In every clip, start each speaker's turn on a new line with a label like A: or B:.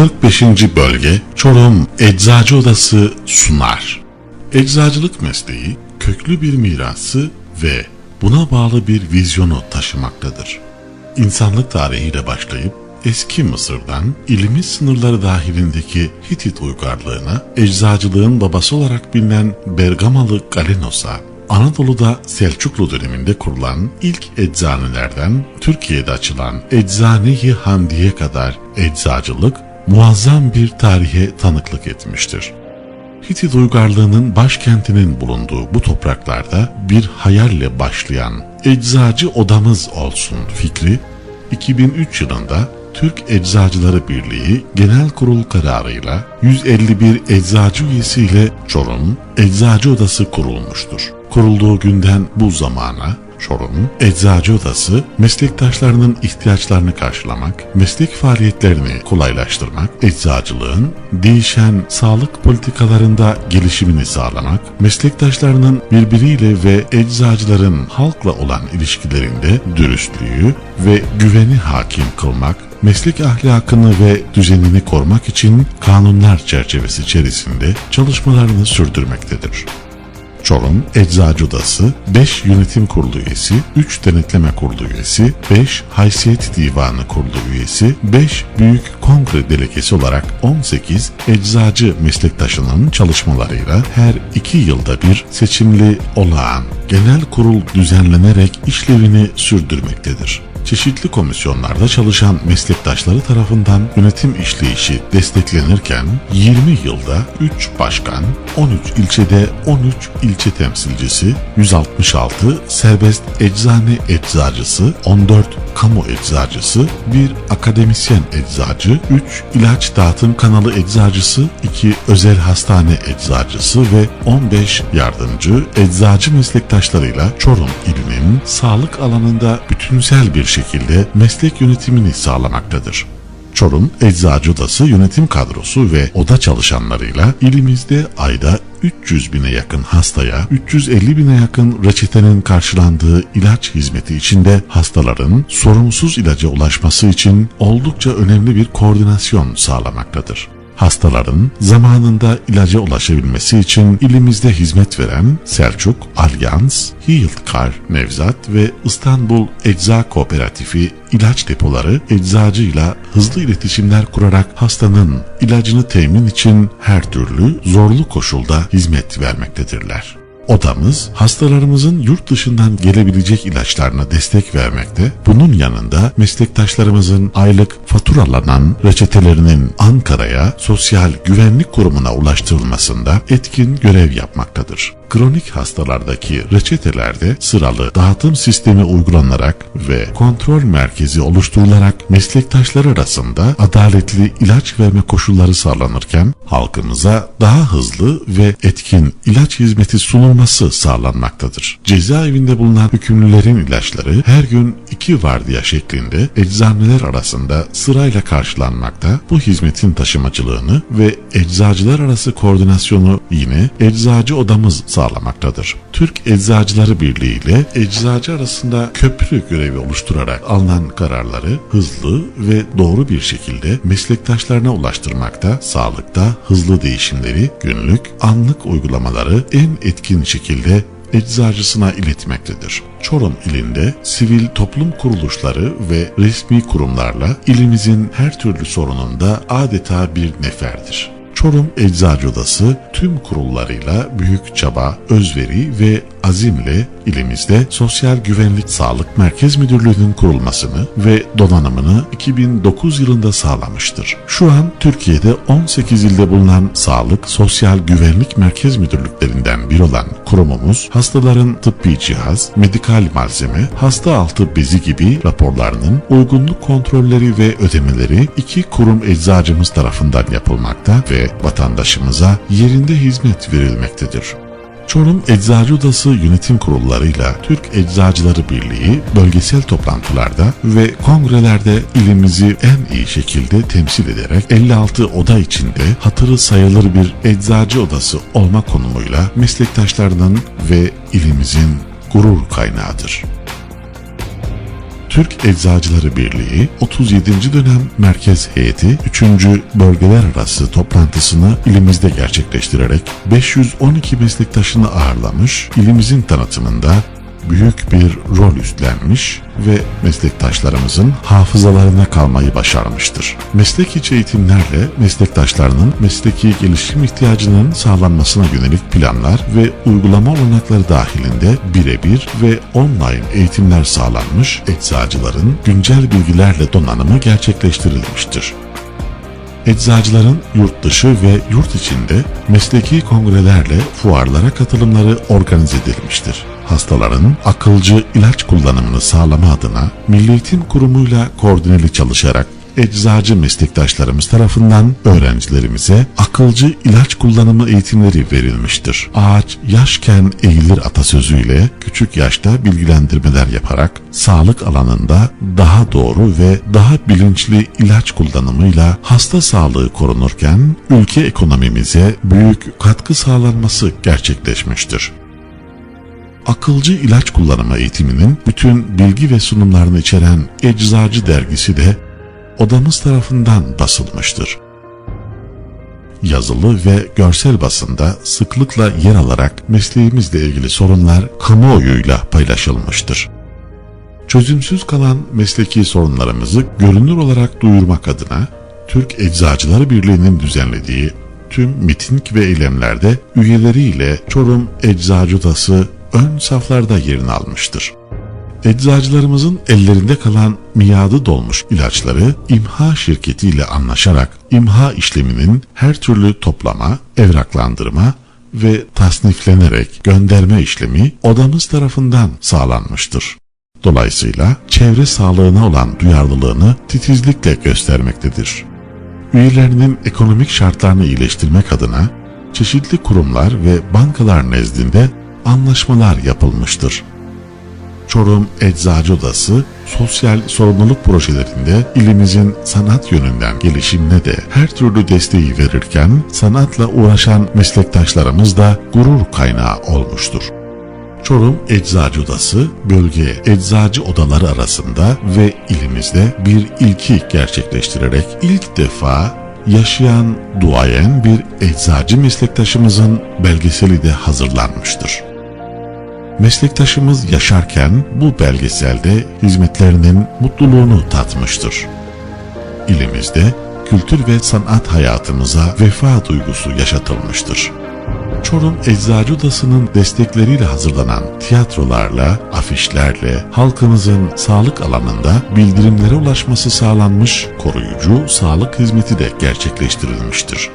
A: 45. Bölge Çorum Eczacı Odası sunar. Eczacılık mesleği köklü bir mirası ve buna bağlı bir vizyonu taşımaktadır. İnsanlık tarihiyle başlayıp eski Mısır'dan ilimiz sınırları dahilindeki Hitit uygarlığına eczacılığın babası olarak bilinen Bergamalı Galenos'a Anadolu'da Selçuklu döneminde kurulan ilk eczanelerden Türkiye'de açılan Eczane-i Hamdi'ye kadar eczacılık muazzam bir tarihe tanıklık etmiştir. Hitit uygarlığının başkentinin bulunduğu bu topraklarda bir hayalle başlayan eczacı odamız olsun fikri 2003 yılında Türk Eczacıları Birliği Genel Kurul kararıyla 151 eczacı üyesiyle Çorum Eczacı Odası kurulmuştur. Kurulduğu günden bu zamana Çorum Eczacı Odası meslektaşlarının ihtiyaçlarını karşılamak, meslek faaliyetlerini kolaylaştırmak, eczacılığın değişen sağlık politikalarında gelişimini sağlamak, meslektaşlarının birbiriyle ve eczacıların halkla olan ilişkilerinde dürüstlüğü ve güveni hakim kılmak, meslek ahlakını ve düzenini korumak için kanunlar çerçevesi içerisinde çalışmalarını sürdürmektedir. Çorum Eczacı Odası 5 Yönetim Kurulu üyesi, 3 Denetleme Kurulu üyesi, 5 Haysiyet Divanı Kurulu üyesi, 5 Büyük Kongre Delegesi olarak 18 eczacı meslektaşının çalışmalarıyla her 2 yılda bir seçimli olağan genel kurul düzenlenerek işlevini sürdürmektedir çeşitli komisyonlarda çalışan meslektaşları tarafından yönetim işleyişi desteklenirken 20 yılda 3 başkan, 13 ilçede 13 ilçe temsilcisi, 166 serbest eczane eczacısı, 14 kamu eczacısı, 1 akademisyen eczacı, 3 ilaç dağıtım kanalı eczacısı, 2 özel hastane eczacısı ve 15 yardımcı eczacı meslektaşlarıyla Çorum ilinin sağlık alanında bütünsel bir şekilde meslek yönetimini sağlamaktadır. Çorum Eczacı Odası yönetim kadrosu ve oda çalışanlarıyla ilimizde ayda 300 bine yakın hastaya, 350 bine yakın reçetenin karşılandığı ilaç hizmeti içinde hastaların sorumsuz ilaca ulaşması için oldukça önemli bir koordinasyon sağlamaktadır hastaların zamanında ilaca ulaşabilmesi için ilimizde hizmet veren Selçuk, Alyans, Healthcare, Nevzat ve İstanbul Ecza Kooperatifi ilaç depoları eczacıyla hızlı iletişimler kurarak hastanın ilacını temin için her türlü zorlu koşulda hizmet vermektedirler. Odamız hastalarımızın yurt dışından gelebilecek ilaçlarına destek vermekte. Bunun yanında meslektaşlarımızın aylık faturalanan reçetelerinin Ankara'ya Sosyal Güvenlik Kurumu'na ulaştırılmasında etkin görev yapmaktadır. Kronik hastalardaki reçetelerde sıralı dağıtım sistemi uygulanarak ve kontrol merkezi oluşturularak meslektaşlar arasında adaletli ilaç verme koşulları sağlanırken halkımıza daha hızlı ve etkin ilaç hizmeti sunulması sağlanmaktadır. Cezaevinde bulunan hükümlülerin ilaçları her gün iki vardiya şeklinde eczaneler arasında sırayla karşılanmakta. Bu hizmetin taşımacılığını ve eczacılar arası koordinasyonu yine eczacı odamız sağlamaktadır. Türk Eczacıları Birliği ile eczacı arasında köprü görevi oluşturarak alınan kararları hızlı ve doğru bir şekilde meslektaşlarına ulaştırmakta, sağlıkta hızlı değişimleri, günlük, anlık uygulamaları en etkin şekilde eczacısına iletmektedir. Çorum ilinde sivil toplum kuruluşları ve resmi kurumlarla ilimizin her türlü sorununda adeta bir neferdir. Çorum Eczacı Odası tüm kurullarıyla büyük çaba, özveri ve azimle ilimizde Sosyal Güvenlik Sağlık Merkez Müdürlüğü'nün kurulmasını ve donanımını 2009 yılında sağlamıştır. Şu an Türkiye'de 18 ilde bulunan Sağlık Sosyal Güvenlik Merkez Müdürlüklerinden biri olan kurumumuz hastaların tıbbi cihaz, medikal malzeme, hasta altı bezi gibi raporlarının uygunluk kontrolleri ve ödemeleri iki kurum eczacımız tarafından yapılmakta ve vatandaşımıza yerinde hizmet verilmektedir. Çorum Eczacı Odası yönetim kurullarıyla Türk Eczacıları Birliği bölgesel toplantılarda ve kongrelerde ilimizi en iyi şekilde temsil ederek 56 oda içinde hatırı sayılır bir eczacı odası olma konumuyla meslektaşlarının ve ilimizin gurur kaynağıdır. Türk Eczacıları Birliği 37. dönem merkez heyeti 3. bölgeler arası toplantısını ilimizde gerçekleştirerek 512 meslektaşını ağırlamış, ilimizin tanıtımında büyük bir rol üstlenmiş ve meslektaşlarımızın hafızalarına kalmayı başarmıştır. Meslek içi eğitimlerle meslektaşlarının mesleki gelişim ihtiyacının sağlanmasına yönelik planlar ve uygulama olanakları dahilinde birebir ve online eğitimler sağlanmış, eczacıların güncel bilgilerle donanımı gerçekleştirilmiştir. Eczacıların yurt dışı ve yurt içinde mesleki kongrelerle fuarlara katılımları organize edilmiştir. Hastaların akılcı ilaç kullanımını sağlama adına Milli Eğitim Kurumu'yla koordineli çalışarak eczacı meslektaşlarımız tarafından öğrencilerimize akılcı ilaç kullanımı eğitimleri verilmiştir. Ağaç yaşken eğilir atasözüyle küçük yaşta bilgilendirmeler yaparak sağlık alanında daha doğru ve daha bilinçli ilaç kullanımıyla hasta sağlığı korunurken ülke ekonomimize büyük katkı sağlanması gerçekleşmiştir akılcı ilaç kullanımı eğitiminin bütün bilgi ve sunumlarını içeren Eczacı dergisi de odamız tarafından basılmıştır. Yazılı ve görsel basında sıklıkla yer alarak mesleğimizle ilgili sorunlar kamuoyuyla paylaşılmıştır. Çözümsüz kalan mesleki sorunlarımızı görünür olarak duyurmak adına Türk Eczacıları Birliği'nin düzenlediği tüm miting ve eylemlerde üyeleriyle Çorum Eczacı Odası ön saflarda yerini almıştır. Eczacılarımızın ellerinde kalan miadı dolmuş ilaçları imha şirketiyle anlaşarak imha işleminin her türlü toplama, evraklandırma ve tasniflenerek gönderme işlemi odamız tarafından sağlanmıştır. Dolayısıyla çevre sağlığına olan duyarlılığını titizlikle göstermektedir. Üyelerinin ekonomik şartlarını iyileştirmek adına çeşitli kurumlar ve bankalar nezdinde anlaşmalar yapılmıştır. Çorum Eczacı Odası sosyal sorumluluk projelerinde ilimizin sanat yönünden gelişimine de her türlü desteği verirken sanatla uğraşan meslektaşlarımız da gurur kaynağı olmuştur. Çorum Eczacı Odası bölge eczacı odaları arasında ve ilimizde bir ilki gerçekleştirerek ilk defa yaşayan duayen bir eczacı meslektaşımızın belgeseli de hazırlanmıştır. Meslektaşımız yaşarken bu belgeselde hizmetlerinin mutluluğunu tatmıştır. İlimizde kültür ve sanat hayatımıza vefa duygusu yaşatılmıştır. Çorum Eczacı Odası'nın destekleriyle hazırlanan tiyatrolarla, afişlerle halkımızın sağlık alanında bildirimlere ulaşması sağlanmış koruyucu sağlık hizmeti de gerçekleştirilmiştir.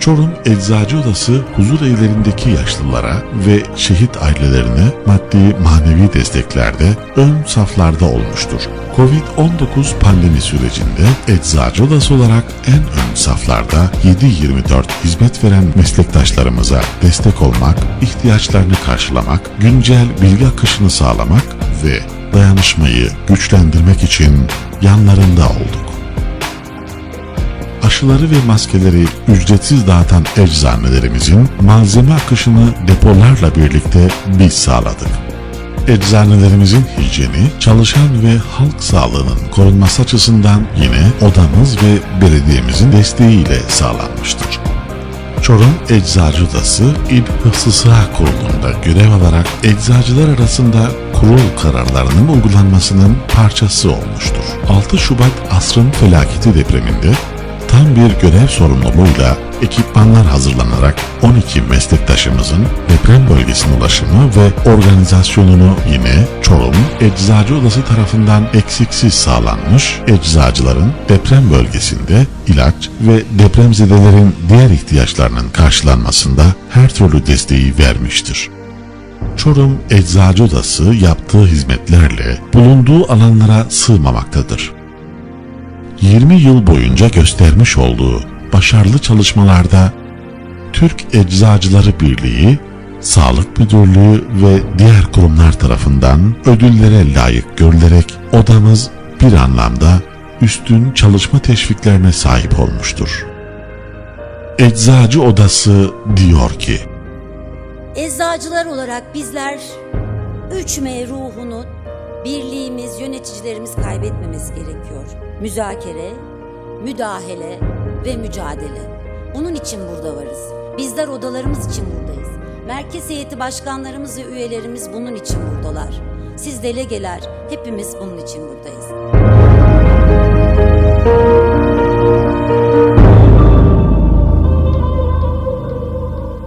A: Çorum Eczacı Odası huzur evlerindeki yaşlılara ve şehit ailelerine maddi manevi desteklerde ön saflarda olmuştur. Covid-19 pandemi sürecinde Eczacı Odası olarak en ön saflarda 7-24 hizmet veren meslektaşlarımıza destek olmak, ihtiyaçlarını karşılamak, güncel bilgi akışını sağlamak ve dayanışmayı güçlendirmek için yanlarında olduk aşıları ve maskeleri ücretsiz dağıtan eczanelerimizin malzeme akışını depolarla birlikte biz sağladık. Eczanelerimizin hijyeni, çalışan ve halk sağlığının korunması açısından yine odamız ve belediyemizin desteğiyle sağlanmıştır. Çorum Eczacı Odası İl Hıfzı Sıha Kurulu'nda görev alarak eczacılar arasında kurul kararlarının uygulanmasının parçası olmuştur. 6 Şubat asrın felaketi depreminde tam bir görev sorumluluğuyla ekipmanlar hazırlanarak 12 meslektaşımızın deprem bölgesine ulaşımı ve organizasyonunu yine Çorum Eczacı Odası tarafından eksiksiz sağlanmış, eczacıların deprem bölgesinde ilaç ve depremzedelerin diğer ihtiyaçlarının karşılanmasında her türlü desteği vermiştir. Çorum Eczacı Odası yaptığı hizmetlerle bulunduğu alanlara sığmamaktadır. 20 yıl boyunca göstermiş olduğu başarılı çalışmalarda Türk Eczacıları Birliği, Sağlık Müdürlüğü ve diğer kurumlar tarafından ödüllere layık görülerek odamız bir anlamda üstün çalışma teşviklerine sahip olmuştur. Eczacı Odası diyor ki,
B: Eczacılar olarak bizler 3M ruhunu birliğimiz, yöneticilerimiz kaybetmemesi gerekiyor. Müzakere, müdahale ve mücadele. Bunun için burada varız. Bizler odalarımız için buradayız. Merkez heyeti başkanlarımız ve üyelerimiz bunun için buradalar. Siz delegeler hepimiz bunun için buradayız.